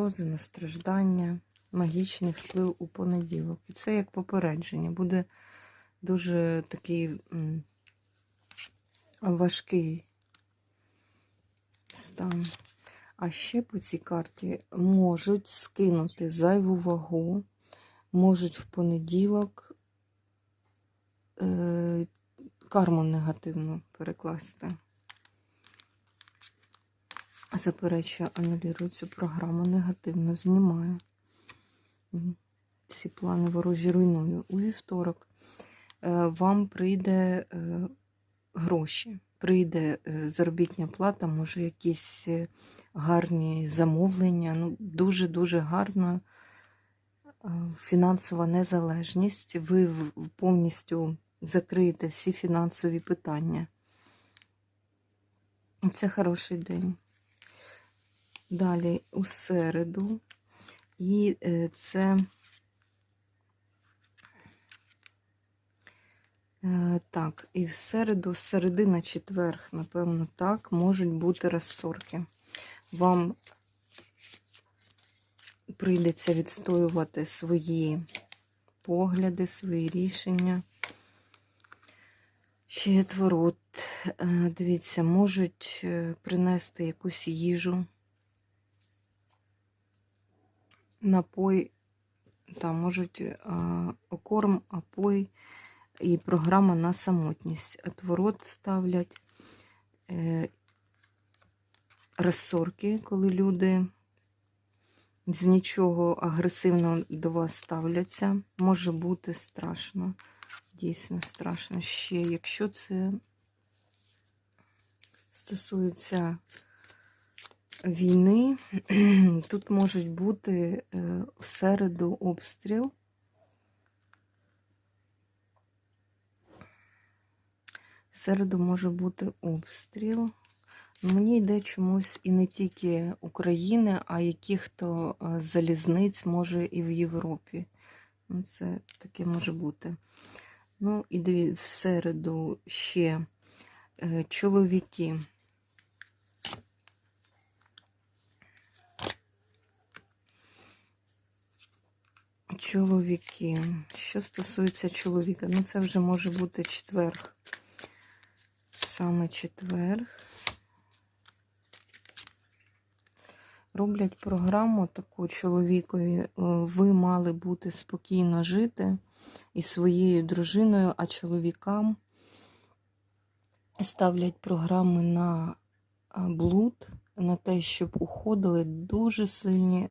сльози, на страждання, магічний вплив у понеділок. І це як попередження. Буде дуже такий важкий стан. А ще по цій карті можуть скинути зайву вагу, можуть в понеділок е, карму негативну перекласти. Заперечую, анулюю цю програму негативно, знімаю. Ці плани ворожі руйную. У вівторок е, вам прийде е, гроші, прийде е, заробітня плата, може якісь гарні замовлення. Ну, дуже-дуже гарна фінансова незалежність. Ви повністю закриєте всі фінансові питання. Це хороший день. Далі у середу. І е, це е, так, і в середу, середина четверг, напевно, так, можуть бути розсорки. Вам прийдеться відстоювати свої погляди, свої рішення. Ще творот. Е, Дивіться, можуть принести якусь їжу, напой, там можуть а, окорм, апой і програма на самотність. Отворот ставлять е, розсорки, коли люди з нічого агресивно до вас ставляться. Може бути страшно. Дійсно страшно ще, якщо це стосується війни, тут можуть бути е, в середу обстріл. В середу може бути обстріл. Ну, Мені йде чомусь і не тільки України, а яких-то е, залізниць, може, і в Європі. Ну, це таке може бути. Ну, і в середу ще е, чоловіки. Чоловіки. Що стосується чоловіка, ну це вже може бути четверг. Саме четверг. Роблять програму таку чоловікові. е, Ви мали бути спокійно жити із своєю дружиною, а чоловікам ставлять програми на блуд, на те, щоб уходили дуже сильні